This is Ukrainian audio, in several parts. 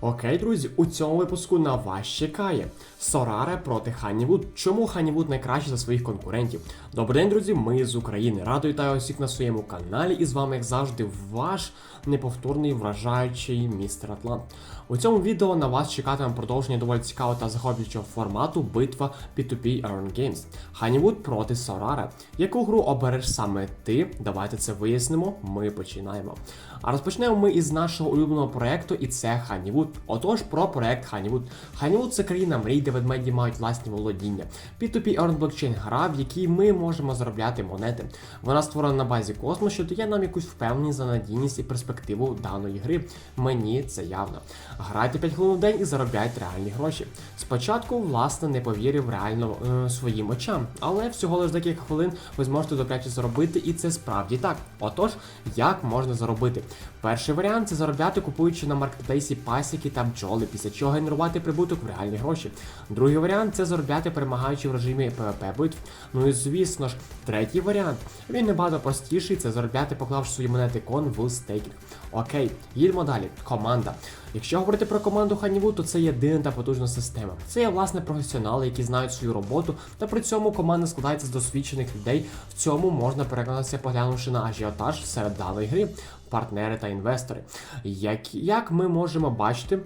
Окей, друзі, у цьому випуску на вас чекає Сораре проти Ханнівуд. Чому Ханнівуд найкраще за своїх конкурентів? Добрий день, друзі, ми з України. Радо вітаю усіх на своєму каналі. І з вами, як завжди, ваш неповторний вражаючий містер Атлант. У цьому відео на вас чекатиме продовження доволі цікавого та захоплюючого формату битва P2P Earn Games. Ханнівуд проти Сораре. Яку гру обереш саме ти? Давайте це вияснимо. Ми починаємо. А розпочнемо ми із нашого улюбленого проекту, і це Ханнівуд. Отож, про проект Ханнівуд. Ханнівуд це країна мрій, де ведмеді мають власні володіння. P2P Earn Blockchain гра, в якій ми можемо заробляти монети. Вона створена на базі космосу, що дає нам якусь впевненість за надійність і перспективу даної гри. Мені це явно. Грайте 5 хвилин в день і заробляйте реальні гроші. Спочатку, власне, не повірив реально е, своїм очам, але всього лише декілька хвилин ви зможете добряче заробити, і це справді так. Отож, як можна заробити? Перший варіант це заробляти, купуючи на маркетплейсі пасіки та бджоли, після чого генерувати прибуток в реальні гроші. Другий варіант це заробляти, перемагаючи в режимі ПВП битв. Ну і звісно ж, третій варіант. Він набагато простіший, це заробляти, поклавши свої монети кон в стейкінг. Окей, їдемо далі. Команда. Якщо говорити про команду Ханіву, то це єдина та потужна система. Це є власне професіонали, які знають свою роботу, та при цьому команда складається з досвідчених людей. В цьому можна переконатися, поглянувши на ажіотаж серед даної гри, партнери та інвестори. Як, як ми можемо бачити.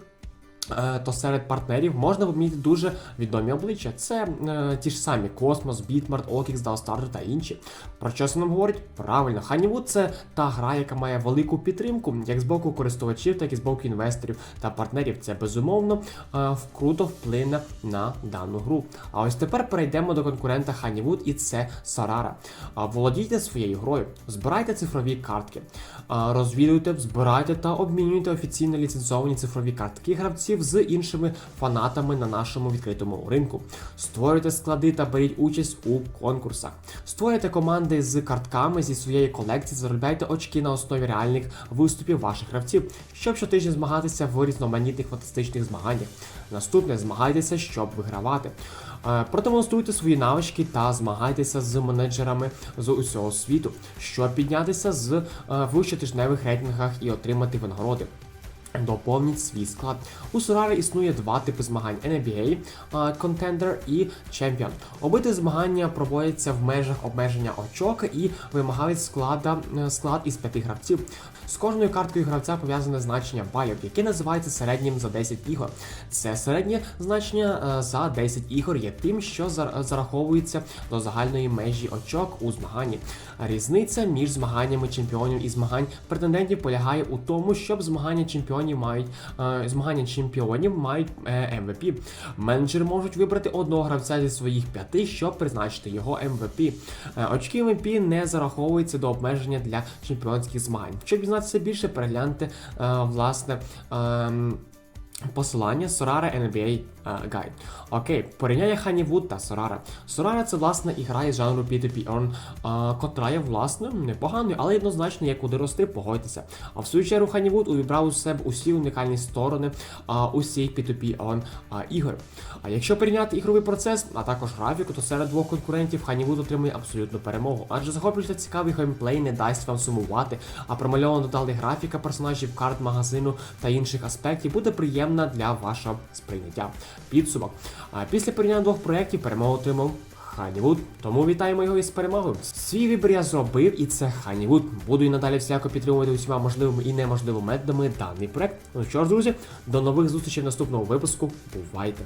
Е, То серед партнерів можна помітити дуже відомі обличчя. Це е, ті ж самі Космос, Бітмарт, Окікс, Далстартер та інші. Про що це нам говорить? Правильно, Ханівуд це та гра, яка має велику підтримку, як з боку користувачів, так і з боку інвесторів та партнерів. Це безумовно е, круто вплине на дану гру. А ось тепер перейдемо до конкурента Ханівуд, і це Сарара. А, Володійте своєю грою, збирайте цифрові картки, а, розвідуйте, збирайте та обмінюйте офіційно ліцензовані цифрові картки гравців з іншими фанатами на нашому відкритому ринку. Створюйте склади та беріть участь у конкурсах. Створюйте команди з картками зі своєї колекції, заробляйте очки на основі реальних виступів ваших гравців, щоб щотижня змагатися в різноманітних фантастичних змаганнях. Наступне змагайтеся, щоб вигравати. Е, Продемонструйте свої навички та змагайтеся з менеджерами з усього світу, щоб піднятися з е, в рейтингах і отримати винагороди. Доповніть свій склад. У Сорарі існує два типи змагань: NBA, е, Contender і Champion. Обидві змагання проводяться в межах обмеження очок і вимагають склада, е, склад із п'яти гравців. З кожною карткою гравця пов'язане значення балів, яке називається середнім за 10 ігор. Це середнє значення е, за 10 ігор є тим, що зараховується до загальної межі очок у змаганні. Різниця між змаганнями чемпіонів і змагань претендентів полягає у тому, щоб змагання чемпіонів мають е, змагання чемпіонів мають е, MVP. Менеджери можуть вибрати одного гравця зі своїх п'яти, щоб призначити його MVP. Е, очки MVP не зараховуються до обмеження для чемпіонських змагань. Щоб дізнатися більше, перегляньте е, власне. Посилання Sorara NBA е, Guide. Окей, порівняння Honeywood та Sorara. Sorara це власне ігра із жанру P2P Earn, е, котра є власне непоганою, але однозначно є куди рости, погодьтеся. А в свою чергу Honeywood увібрав у себе усі унікальні сторони е, усіх P2P Earn ігор. А якщо порівняти ігровий процес, а також графіку, то серед двох конкурентів Honeywood отримує абсолютну перемогу. Адже захоплюючи та цікавий геймплей не дасть вам сумувати, а промальована додали графіка персонажів, карт магазину та інших аспектів буде приємна для вашого сприйняття. Підсумок. А після порівняння двох проєктів перемогу отримав Ханівуд. Тому вітаємо його із перемогою. Свій вибір я зробив, і це Ханівуд. Буду і надалі всяко підтримувати усіма можливими і неможливими методами даний проект. Ну що ж, друзі, до нових зустрічей в наступному випуску. Бувайте!